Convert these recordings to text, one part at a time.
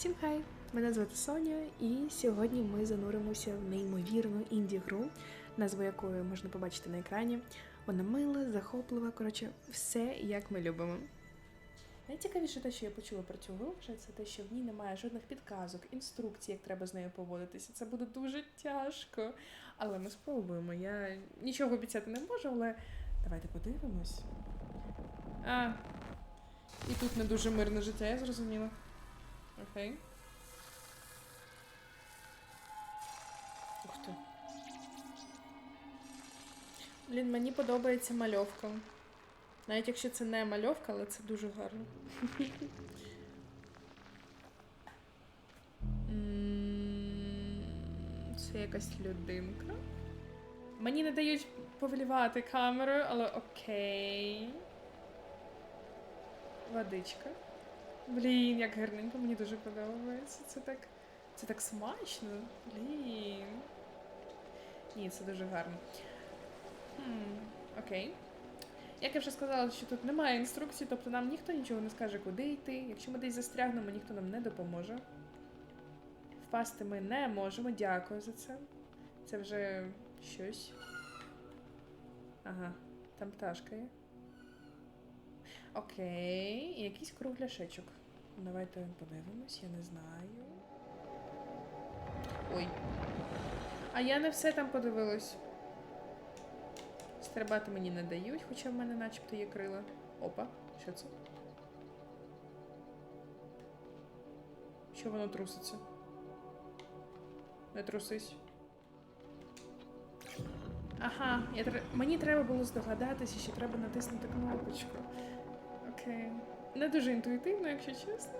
Всім хай! Мене звати Соня, і сьогодні ми зануримося в неймовірну інді-гру, назву якої можна побачити на екрані. Вона мила, захоплива, коротше, все як ми любимо. Найцікавіше те, що я почула про цю гру, вже це те, що в ній немає жодних підказок, інструкцій, як треба з нею поводитися. Це буде дуже тяжко. Але ми спробуємо. Я нічого обіцяти не можу, але давайте подивимось. А, і тут не дуже мирне життя, я зрозуміла. Окей. Ух ти. Блін, мені подобається мальовка. Навіть якщо це не мальовка, але це дуже гарно. Це якась людинка. Мені не дають повлівати камерою, але окей. Водичка. Блін, як гарненько, мені дуже подобається. Це так. Це так смачно. Блін. Ні, це дуже гарно. Хм, окей. Як я вже сказала, що тут немає інструкцій, тобто нам ніхто нічого не скаже, куди йти. Якщо ми десь застрягнемо, ніхто нам не допоможе. Впасти ми не можемо. Дякую за це. Це вже щось. Ага, там пташка є. Окей, і якийсь кругляшечок. Давайте подивимось, я не знаю. Ой. А я не все там подивилась. Стрибати мені не дають, хоча в мене начебто є крила. Опа, що це? Що воно труситься? Не трусись. Ага, я тр... мені треба було здогадатися, що треба натиснути кнопочку. Окей. Не дуже інтуїтивно, якщо чесно.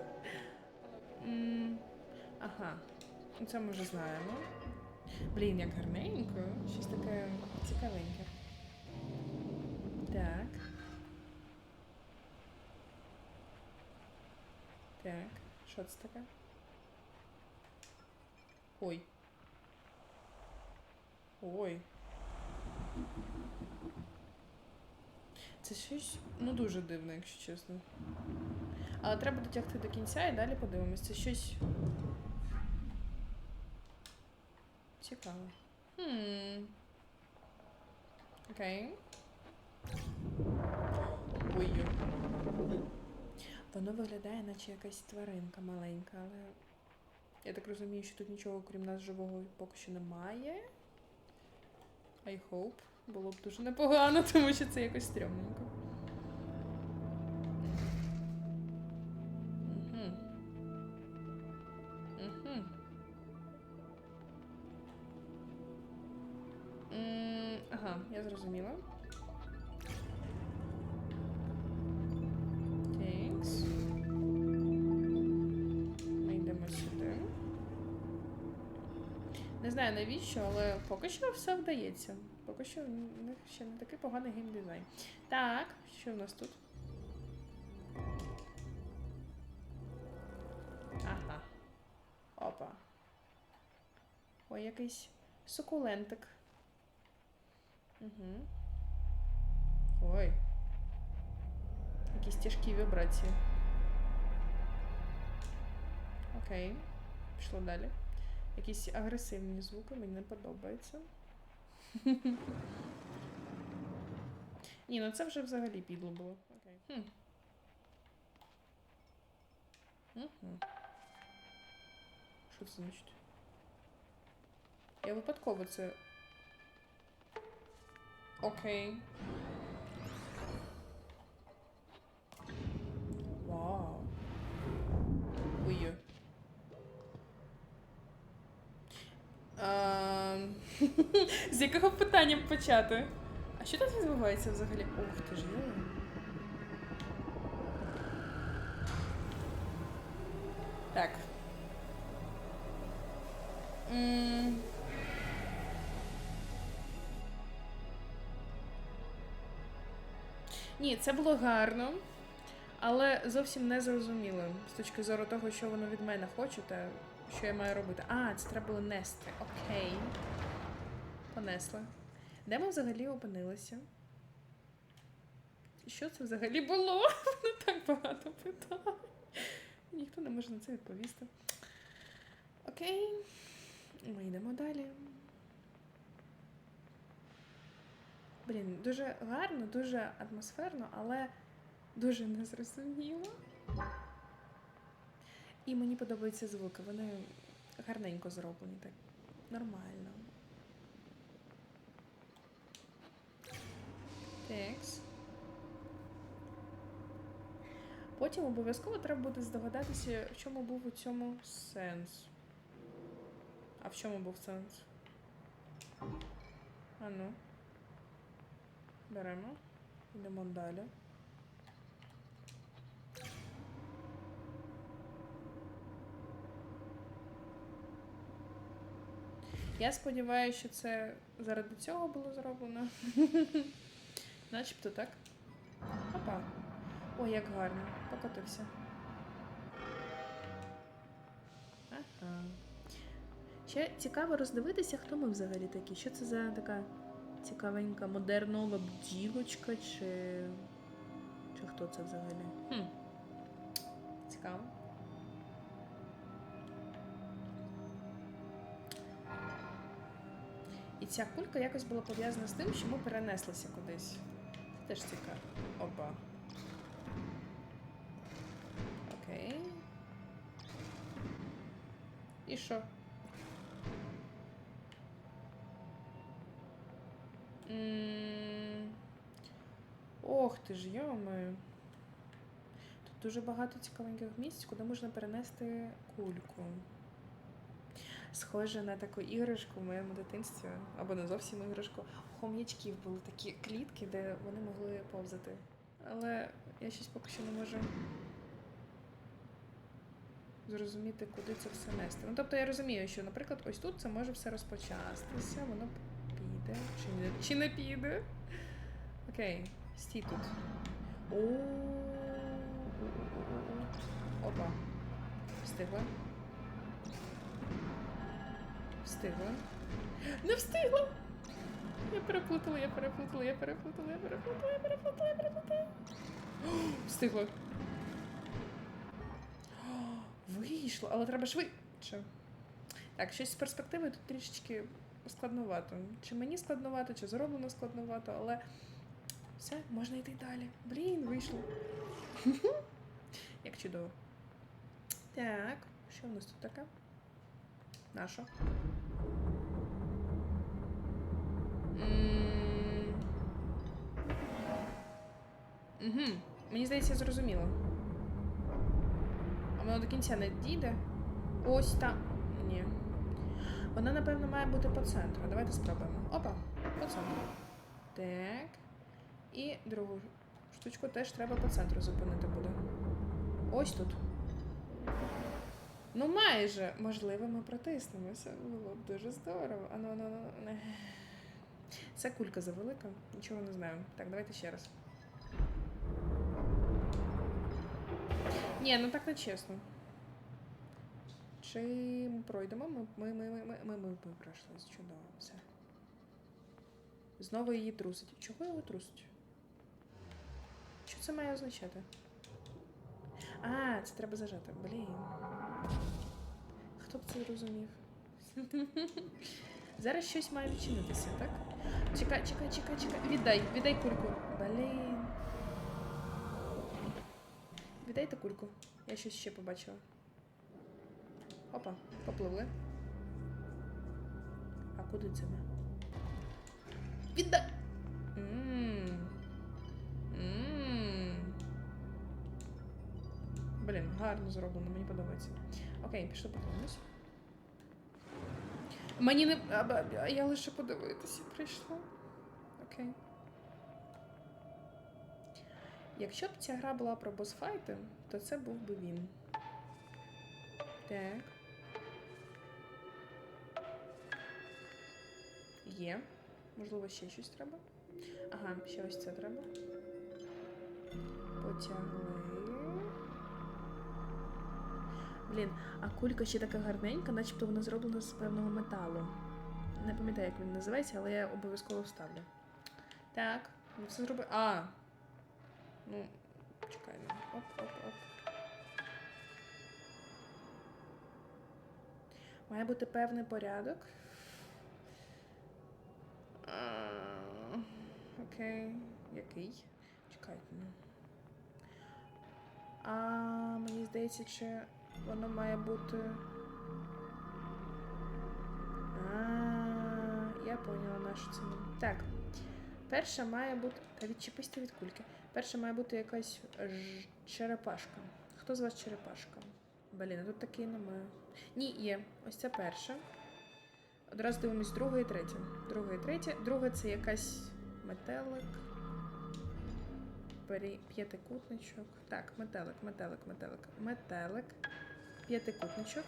М, Ага. Це ми вже знаємо. Блін, як гарненько. Щось таке цікавеньке. Так. Так, що це таке? Ой. Ой. Це щось ну дуже дивно, якщо чесно. Але треба дотягти до кінця і далі подивимось. Це щось. Цікаво. Хм. Окей. Ой. Воно виглядає, наче якась тваринка маленька, але я так розумію, що тут нічого, крім нас живого, поки що немає. I hope. Було б дуже непогано, тому що це якось стрьомненько. Знаю навіщо, але поки що все вдається. Поки що в них ще не такий поганий геймдизайн. Так, що в нас тут? Ага. Опа. Ой, якийсь сукулентик. Угу. Ой. Якісь тяжкі вібрації. Окей. Пішло далі. Якісь агресивні звуки, мені не подобається. Ні, ну це вже взагалі підло було. Окей. Угу. Що це значить? Я випадково це. Окей. Вау. Ой. З якого питання почати? А що тут відбувається взагалі? Ух ти ж є. Так. М. Ні, це було гарно, але зовсім не зрозуміло з точки зору того, що воно від мене хоче, та що я маю робити. А, це треба було нести. Окей. Понесла. Де ми взагалі опинилися? Що це взагалі було? Не так багато питань. Ніхто не може на це відповісти. Окей. Ми йдемо далі. Блін, дуже гарно, дуже атмосферно, але дуже незрозуміло. І мені подобаються звуки. Вони гарненько зроблені, так нормально. Текс. Потім обов'язково треба буде здогадатися, в чому був у цьому сенс. А в чому був сенс? А ну. Беремо. Йдемо далі. Я сподіваюся, що це заради цього було зроблено. Начебто так. Опа. Ой, як гарно. Покотився. Ага. Ще цікаво роздивитися, хто ми взагалі такі. Що це за така цікавенька модернова бджілочка, чи. Чи хто це взагалі? Хм. Цікаво. І ця кулька якось була пов'язана з тим, що ми перенеслися кудись. Теж цікаво. Опа. Окей. І що? Ох ти ж, йомаю. Тут дуже багато цікавеньких місць, куди можна перенести кульку. Схоже на таку іграшку в моєму дитинстві, або не зовсім іграшку. У хом'ячків були такі клітки, де вони могли повзати. Але я щось поки що не можу зрозуміти, куди це все нести. Ну, тобто я розумію, що, наприклад, ось тут це може все розпочастися, воно піде. Чи не, чи не піде? Окей, стій тут. О. Опа. Встигла. Встигла. Не встигла! Я переплутала, я переплутала, я переплутала, я переплутала, я переплутала, я переплутала. О, Встигла. Вийшло, але треба швидше. Так, щось з перспективи тут трішечки складновато. Чи мені складновато, чи зроблено складновато, але все, можна йти далі. Блін, вийшло. Як чудово. Так, що в нас тут таке? Наша. Угу. Мені здається, зрозуміло. А воно до кінця не дійде. Ось там. Ні. Вона, напевно, має бути по центру. Давайте спробуємо. Опа, по центру. Так. І другу штучку теж треба по центру зупинити буде. Ось тут. Ну, майже. Можливо, ми протиснемося. Було б дуже здорово. Ану, ану, ану. Це кулька завелика. Нічого не знаю. Так, давайте ще раз. Ні, ну так не чесно. Чи ми пройдемо? Ми, ми, ми, ми, ми, ми пройшли. Чудово, все. Знову її трусить. Чого його трусить? Що це має означати? А, це треба зажати. Блін. Хто б це зрозумів? Зараз щось має відчинитися, так? Чекай, чекай, чекай, чекай. Віддай, віддай кульку. Блін. Віддайте кульку. Я щось ще побачила. Опа, попливли. А куди це ми? Віддай! М. Блін, гарно зроблено, мені подобається. Окей, пішли подивимось. Мені не. Я лише подивитися прийшла. Окей. Якщо б ця гра була про босфайти, то це був би він. Так. Є. Можливо, ще щось треба. Ага, ще ось це треба. Потягли. Блін, а кулька ще така гарненька, начебто вона зроблена з певного металу. Не пам'ятаю, як він називається, але я обов'язково вставлю. Так, ну це зроби. А! Ну, чекай. ну. Оп, оп, оп. Має бути певний порядок. Окей. Який? Чекайте. ну. А мені здається, чи воно має бути. А, я поняла нашу ціну. Так. Перша має бути. Та відчепись від кульки. Перша має бути якась ж... черепашка. Хто з вас черепашка? Блін, тут такий немає. Ні, є. Ось це перша. Одразу дивимось друга і третя. Друга і третя. Друга це якась метелик. П'ятикутничок. Так, метелик, метелик, метелик. Метелик. П'ятикутничок.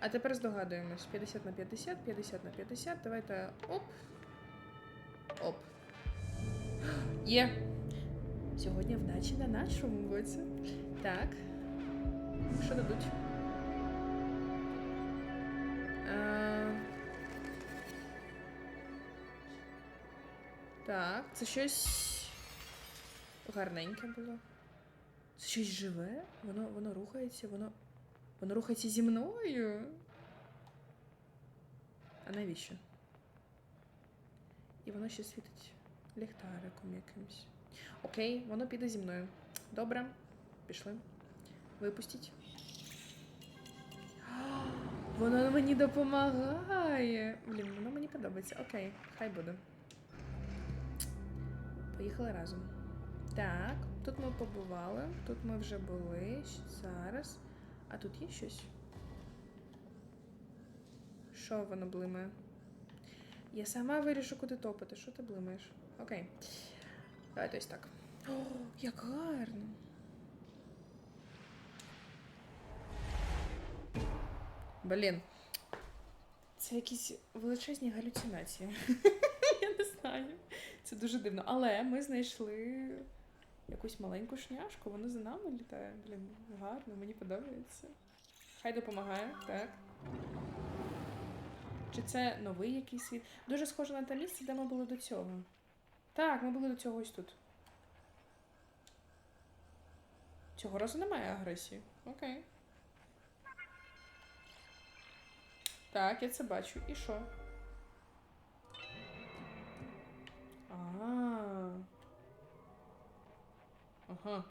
А тепер здогадуємось. 50 на 50, 50 на 50. Давайте оп. Оп. Є. Сьогодні вдачі на нашому боці. Так. Що дадуть? Е, Так, це щось гарненьке було. Це щось живе? Воно, воно рухається, воно. Воно рухається зі мною. А навіщо? І воно ще світить ліхтариком якимось. Окей, воно піде зі мною. Добре, пішли. Випустіть. Воно мені допомагає. Блін, воно мені подобається. Окей, хай буде. Поїхали разом. Так, тут ми побували, тут ми вже були. Зараз. А тут є щось? Що воно блимає? Я сама вирішу, куди топити. Що ти блимаєш? Окей. Давайте ось так. О, як гарно. Блін. Це якісь величезні галюцинації. Я не знаю. Це дуже дивно. Але ми знайшли якусь маленьку шняшку, вона за нами літає. Блін, гарно, мені подобається. Хай допомагає, так. Чи це новий якийсь світ? Дуже схоже на те місце, де ми були до цього. Так, ми були до цього ось тут. Цього разу немає агресії. Окей. Так, я це бачу. І що? А. Ага.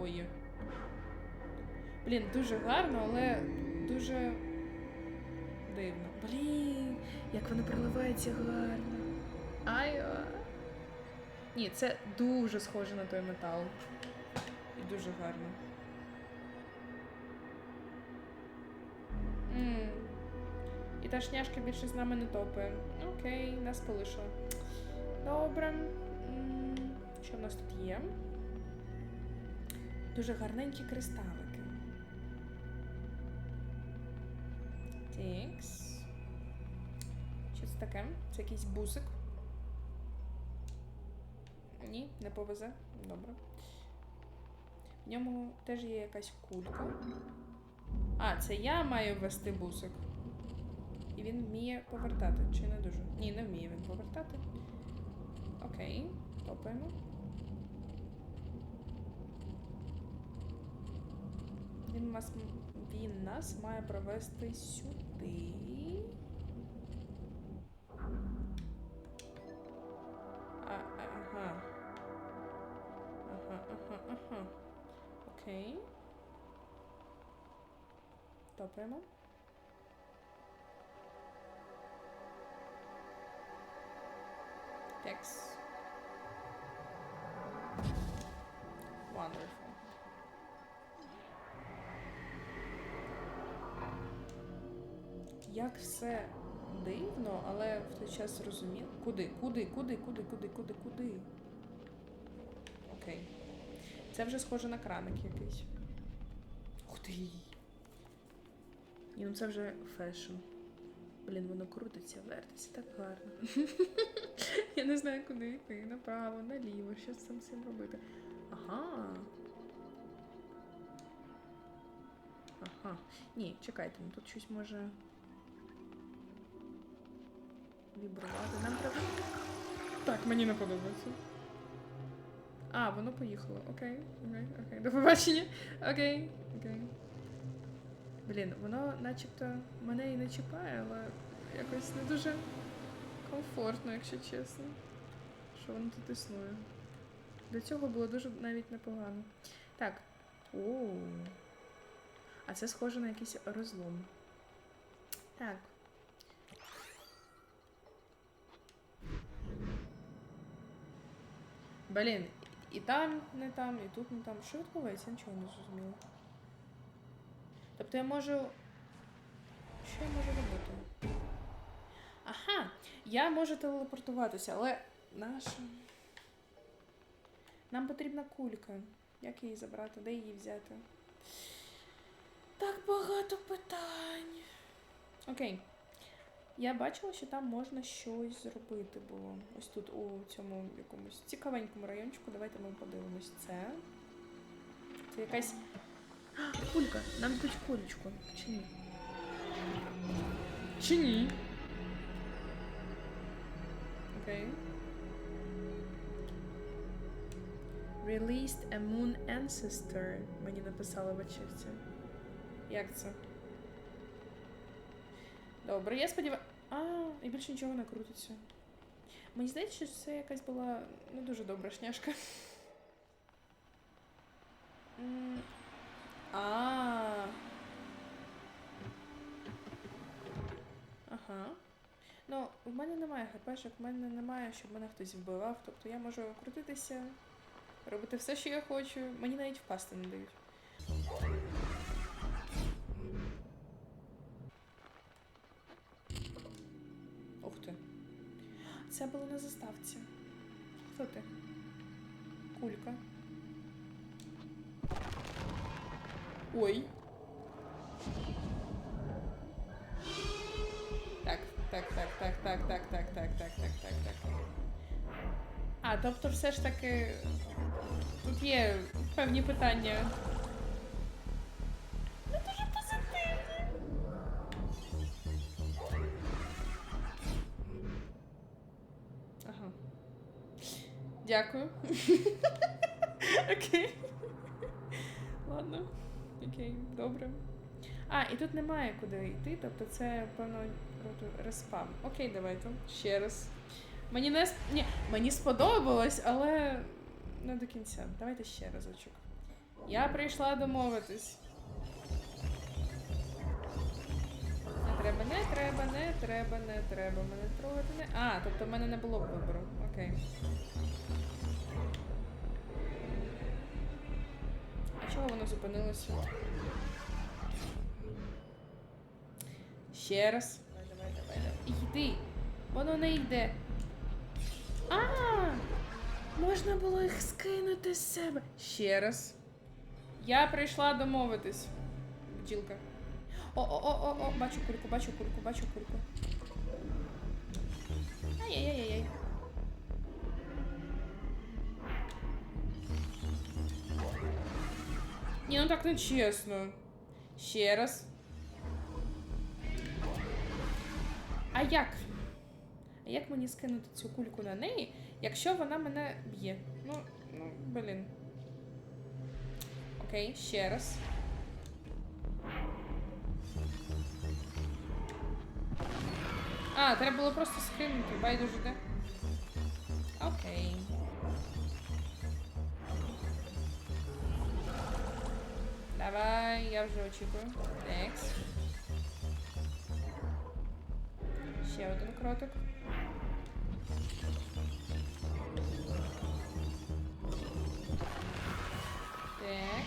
Ой. Блін, дуже гарно, але дуже дивно. Блін, як воно проливається гарно. Ай. а. Ні, це дуже схоже на той метал. І дуже гарно. М. І та шняшка більше з нами не топає. Окей, нас полишила. Добре. Що в нас тут є? Дуже гарненькі кристалики. Тікс. Що це таке? Це якийсь бусик. Ні, не повезе. Добре. В ньому теж є якась кулька. А, це я маю ввести бусик. І він вміє повертати, чи не дуже? Ні, не вміє він повертати. Окей, топаємо. Він нас, він нас має провести сюди. А, ага. Ага, ага, ага. Окей. Топаємо. Текс. Wonderful. Як все дивно, але в той час зрозуміло. Куди? Куди? Куди? Куди? Куди? Куди? Куди? Окей. Це вже схоже на краник якийсь. Ух ти. Ні, ну це вже фешн. Блін, воно крутиться, вертиться так гарно. Я не знаю, куди йти. Направо, наліво, що з цим всім робити. Ага. Ага. Ні, чекайте, ну тут щось може. Вібрувати. Нам треба. Так, мені не подобається. А, воно поїхало. Окей, окей, окей. До побачення. Окей, окей. Блін, воно начебто мене і не чіпає, але якось не дуже комфортно, якщо чесно. Що воно тут існує. До цього було дуже навіть непогано. Так. О. А це схоже на якийсь розлом. Так. Блін, і там не там, і тут не там. Що відбувається? Я нічого не зрозуміла. Тобто я можу. Що я можу робити? Ага, я можу телепортуватися, але наша. Нам потрібна кулька. Як її забрати? Де її взяти? Так багато питань. Окей. Я бачила, що там можна щось зробити було. Ось тут, у цьому якомусь цікавенькому райончику. Давайте ми подивимось це. Це якась. Кулька! Нам дадуть кулечку. Чи ні? Чи ні? Окей. Released a moon ancestor. Мені написали в. Як це? Добре, я сподіваюся. А, і більше нічого не крутиться. Мені здається, що це якась була не дуже добра шняшка. А. Ага. Ну, в мене немає хпшок, в мене немає, щоб мене хтось вбивав. Тобто я можу крутитися, робити все, що я хочу. Мені навіть впасти не дають. Це було на заставці. Хто ти? Кулька. Ой. Так, так, так, так, так, так, так, так, так, так, так, так. А, тобто все ж таки тут є певні питання. Дякую. Окей. Ладно. Окей, добре. А, і тут немає куди йти, тобто це, певно, респам. Окей, давайте. Ще раз. Мені не Ні, мені сподобалось, але не до кінця. Давайте ще разочок. Я прийшла домовитись. Не треба, не треба, не треба, не треба. Мене трогати не. А, тобто в мене не було вибору. Окей. Чого воно зупинилося? Ще раз. Давай, давай, давай, давай. Йди. Воно не йде. А! Можна було їх скинути з себе. Ще раз. Я прийшла домовитись. Бджілка. О-о-о-о-о, бачу кульку, бачу кульку, бачу кульку. Ай-яй-яй-яй. Ні, ну так не чесно. Ще раз. А як? А як мені скинути цю кульку на неї, якщо вона мене б'є? Ну, ну, блін. Окей, ще раз. А, треба було просто скинути, байдуже, де? Окей. Давай, я вже очікую. Next. Ще один кротик. Так.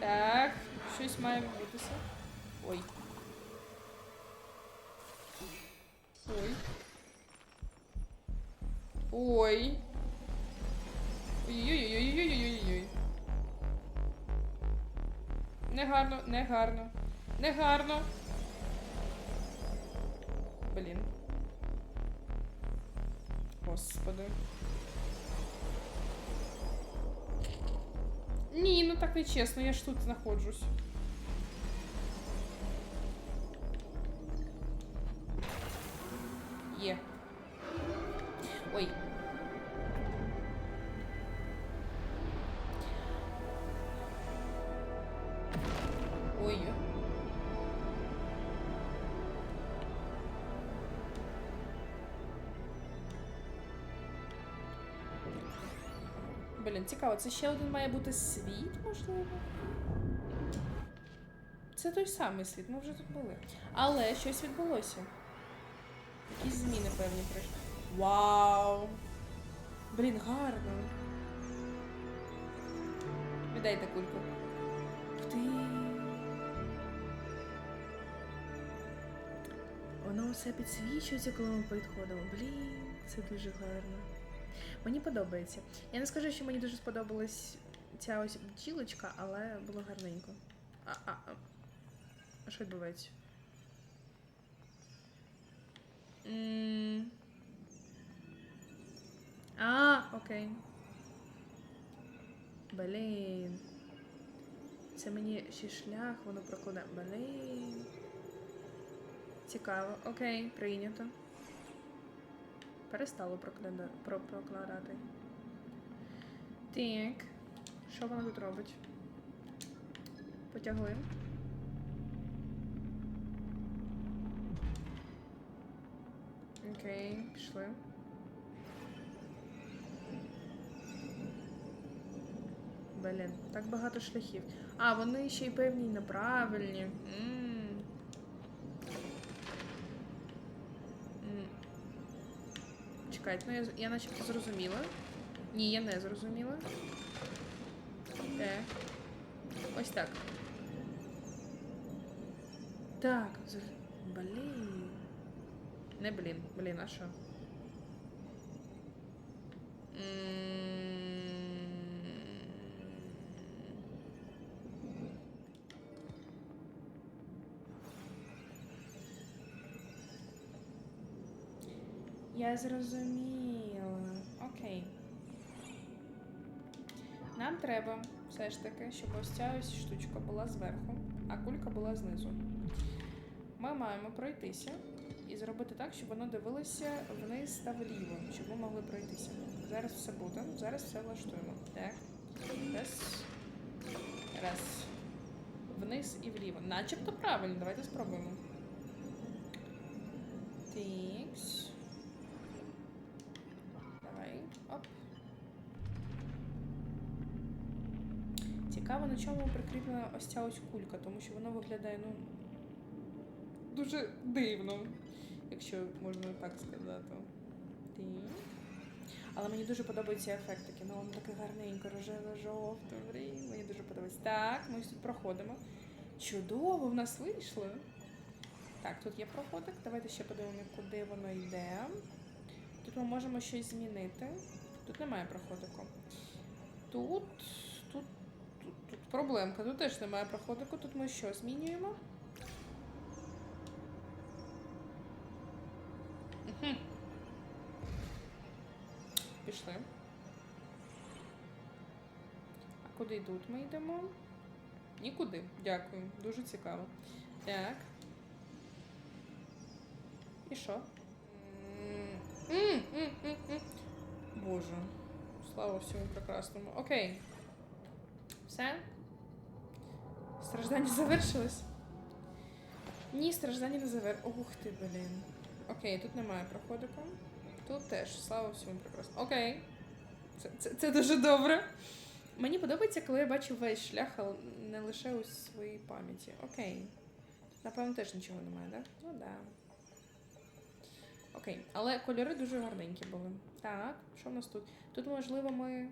Так, щось має відбутися. Ой. Ой. Ой. Негарно, негарно. Негарно. Блін. Господи. Ні, ну так не чесно, я ж тут знаходжусь. Блін, цікаво, це ще один має бути світ, можливо? Це той самий світ, ми вже тут були. Але щось відбулося. Якісь зміни певні прийшли. Вау! Блін, гарно. Віддайте кульку. Ти. Воно все підсвічується, коли ми підходимо. Блін, це дуже гарно. Мені подобається. Я не скажу, що мені дуже сподобалась ця ось бджілочка, але було гарненько. А, а, а. а що відбувається? А, окей. Блін. Це мені ще шлях, воно прокладає. Блін. Цікаво. Окей, прийнято. Перестало прокляда... прокладати. Так. Що вона тут робить? Потягли. Окей, пішли. Блін, так багато шляхів. А, вони ще й певні неправильні. М. М. Чекайте, ну я, я начебто зрозуміла. Ні, я не зрозуміла. Де? Ось так. Так, блін. Не блін, блін, а що? М. Я зрозуміла. Окей. Нам треба все ж таки, щоб ось ця ось штучка була зверху, а кулька була знизу. Ми маємо пройтися і зробити так, щоб воно дивилося вниз та вліво, щоб ми могли пройтися. Зараз все буде, зараз все влаштуємо. Так. Раз. Раз. Вниз і вліво. Начебто правильно, давайте спробуємо. Чому прикріплена ось ця ось кулька, тому що воно виглядає, ну. Дуже дивно, якщо можна так сказати. Ти. Але мені дуже подобаються ефектики. Ну, воно таке гарненько, рожеве, жовте. Мені дуже подобається. Так, ми тут проходимо. Чудово, в нас вийшло. Так, тут є проходик. Давайте ще подивимося, куди воно йде. Тут ми можемо щось змінити. Тут немає проходику. Тут проблемка. Тут теж немає проходику. Тут ми що змінюємо? Пішли. А куди тут ми йдемо? Нікуди. Дякую. Дуже цікаво. Так. І що? Боже. Слава всьому прекрасному. Окей. Все? Страждання завершилось? Ні, страждання не завер... Ух ти, блін. Окей, тут немає проходику. Тут теж, слава всьому прекрасно. Окей. Це, це, це дуже добре. Мені подобається, коли я бачу весь шлях, але не лише у своїй пам'яті. Окей. Напевно, теж нічого немає, так? Ну так. Да. Окей. Але кольори дуже гарненькі були. Так, що в нас тут? Тут, можливо, ми.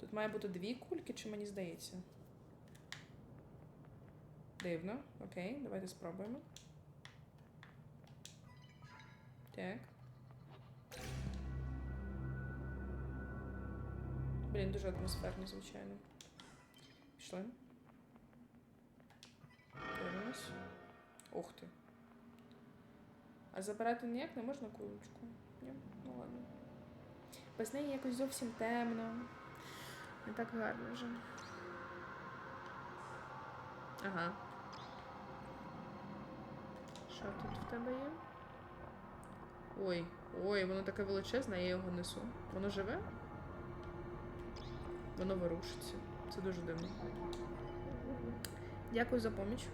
Тут має бути дві кульки, чи мені здається? Дивно. Окей, давайте спробуємо. Так. Блін, дуже атмосферно, звичайно. Пішли. Дивимось. Ух ти. А забирати ніяк не можна кулочку? Ні? Ну ладно. Без неї якось зовсім темно. Не так гарно вже. Ага. Що тут в тебе є? Ой, ой, воно таке величезне, я його несу. Воно живе? Воно ворушиться. Це дуже дивно. Дякую за поміч.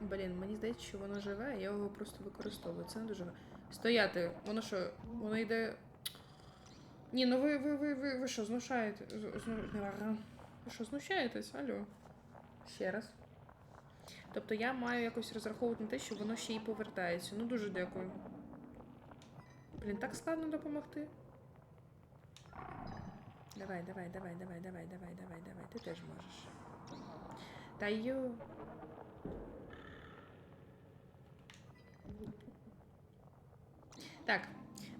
Блін, мені здається, що воно живе, я його просто використовую. Це не дуже. Стояти, воно що, воно йде Ні, ну ви, ви, ви, ви, ви що, знушаєте? зну- Ви що, знущаєтесь? Алло. Ще раз. Тобто я маю якось розраховувати на те, що воно ще й повертається. Ну дуже дякую. Блін, так складно допомогти. Давай, давай, давай, давай, давай, давай, давай, давай. Ти теж можеш. Та йо. Так,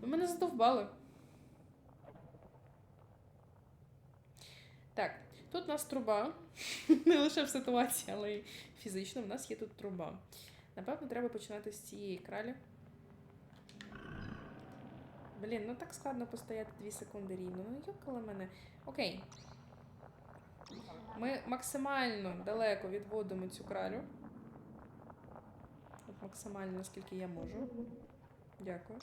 ви мене задовбали. Так, тут у нас труба. Не лише в ситуації, але й фізично. В нас є тут труба. Напевно, треба починати з цієї кралі. Блін, ну так складно постояти 2 секунди рівно. Ну йокала мене. Окей. Ми максимально далеко відводимо цю кралю. От максимально, наскільки я можу. Дякую.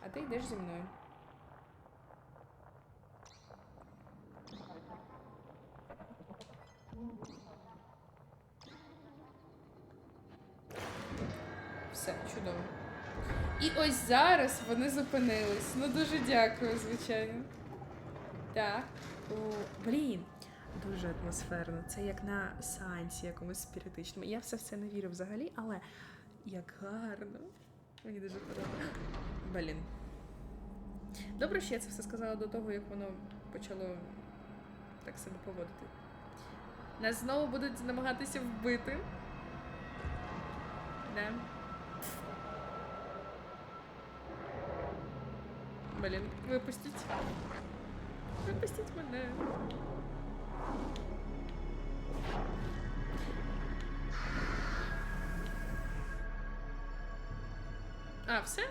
А ти йдеш зі мною. Все, чудово. І ось зараз вони зупинились. Ну дуже дякую, звичайно. Так. О, блін. Дуже атмосферно. Це як на сеансі якомусь спіритичному. Я все в це не вірю взагалі, але як гарно. Мені дуже подобається. Блін. Добре, що я це все сказала до того, як воно почало так себе поводити. Нас знову будуть намагатися вбити. Да. Блін, випустіть. Випустіть мене. А, все?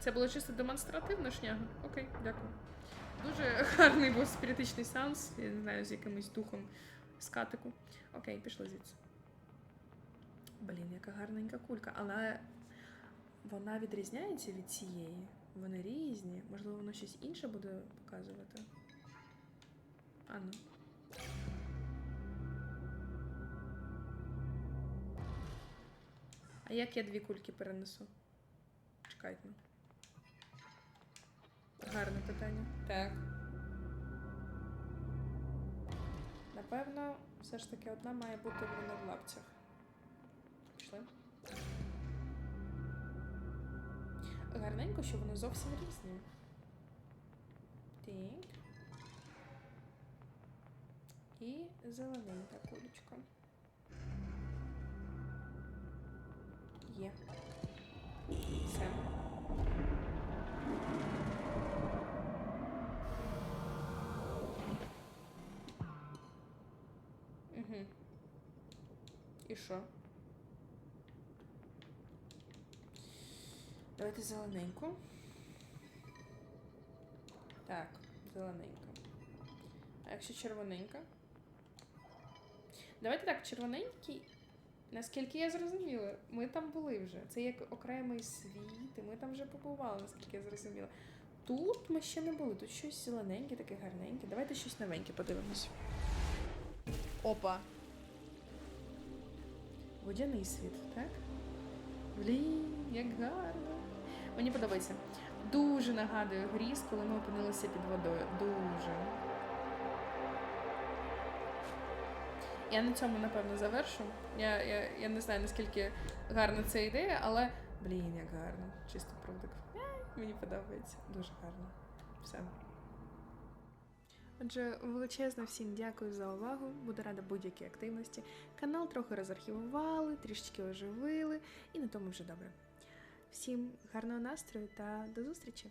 Це було чисто демонстративно шняга? Окей, дякую. Дуже гарний був спіритичний сеанс, я не знаю, з якимось духом скатику. Окей, пішли звідси. Блін, яка гарненька кулька, але вона відрізняється від цієї. Вони різні. Можливо, воно щось інше буде показувати. А ну. А як я дві кульки перенесу? Чекайте. ну. Гарне питання. Так. Напевно, все ж таки одна має бути в в лапцях. Пішли. Гарненько, що вони зовсім різні. Так. І зелененька кулечка. Є. Все. Що? Давайте зелененьку. Так, зелененька. А якщо червоненька? Давайте так, червоненький. Наскільки я зрозуміла, ми там були вже. Це як окремий світ, і ми там вже побували, наскільки я зрозуміла. Тут ми ще не були, тут щось зелененьке, таке гарненьке. Давайте щось новеньке подивимось. Опа. Водяний світ, так? Блін, як гарно. Мені подобається. Дуже нагадує гріз, коли ми опинилися під водою. Дуже. Я на цьому, напевно, завершу. Я, я, я не знаю, наскільки гарна ця ідея, але блін, як гарно. Чисто продукт. Мені подобається. Дуже гарно. Все. Отже, величезно всім дякую за увагу. Буду рада будь-якій активності. Канал трохи розархівували, трішечки оживили, і на тому вже добре. Всім гарного настрою та до зустрічі!